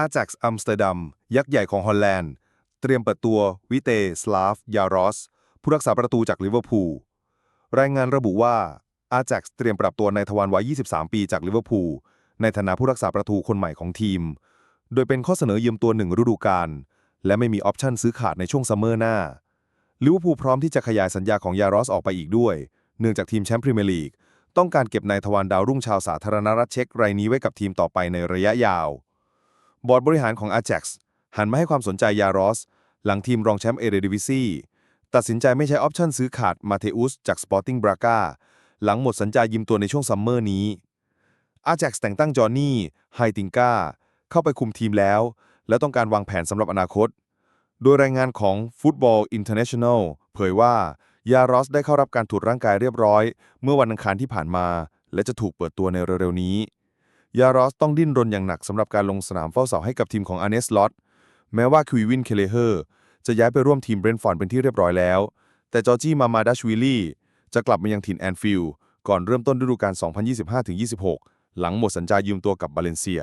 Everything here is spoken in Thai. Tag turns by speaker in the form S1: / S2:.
S1: อาแจ็กซ์อัมสเตอร์ดัม ยักษ์ใหญ่ของฮอลแลนด์ เตรียมเปิดตัววิเตสลาฟ ยารอส ผู้รักษาประตูจากลิเวอร์พูล รายงานระบุว่าอาแจ็กซ์เตรียมปรับตัวในทวารวัย 23 ปีจากลิเวอร์พูล ในฐานะผู้รักษาประตูคนใหม่ของทีม โดยเป็นข้อเสนอยืมตัวหนึ่งฤดูกาล และไม่มีออปชั่นซื้อขาดในช่วงซัมเมอร์หน้า ลิเวอร์พูลพร้อมที่จะขยายสัญญาของยารอสออกไปอีกด้วย เนื่องจากทีมแชมป์พรีเมียร์ลีกต้องการเก็บนายทวารดาวรุ่งชาวสาธารณรัฐเช็กรายนี้ไว้กับทีมต่อไปในระยะยาว บอร์ดบริหารของ Ajax หันมาให้ความสนใจยารอส หลังทีมรองแชมป์เอเรดิวิซีตัดสินใจไม่ใช้ออปชั่นซื้อขาดมาเทอุสจาก Sporting Braga หลังหมดสัญญายืมตัวในช่วงซัมเมอร์นี้ Ajax แต่งตั้งจอห์นนี่ไฮติงกาเข้าไปคุมทีมแล้ว และต้องการวางแผนสำหรับอนาคต โดยรายงานของ Football International เผยว่ายารอสได้เข้ารับการตรวจร่างกายเรียบร้อย เมื่อวันอังคารที่ผ่านมา และจะถูกเปิดตัวในเร็วๆนี้ ยารอสต้องดิ้นรนอย่างหนักสำหรับการลงสนามเฝ้าเสาให้กับทีมของอาร์เนสลอตแม้ว่าคิวินเคเลเฮอร์จะย้ายไปร่วมทีมเบรนฟอร์ดเป็นที่เรียบร้อยแล้ว แต่จอร์จี้มามาดัชวิลลี่จะกลับมายังถิ่นแอนฟิลด์ก่อนเริ่มต้นฤดูกาล 2025-26 หลังหมดสัญญายืมตัวกับบาเลนเซีย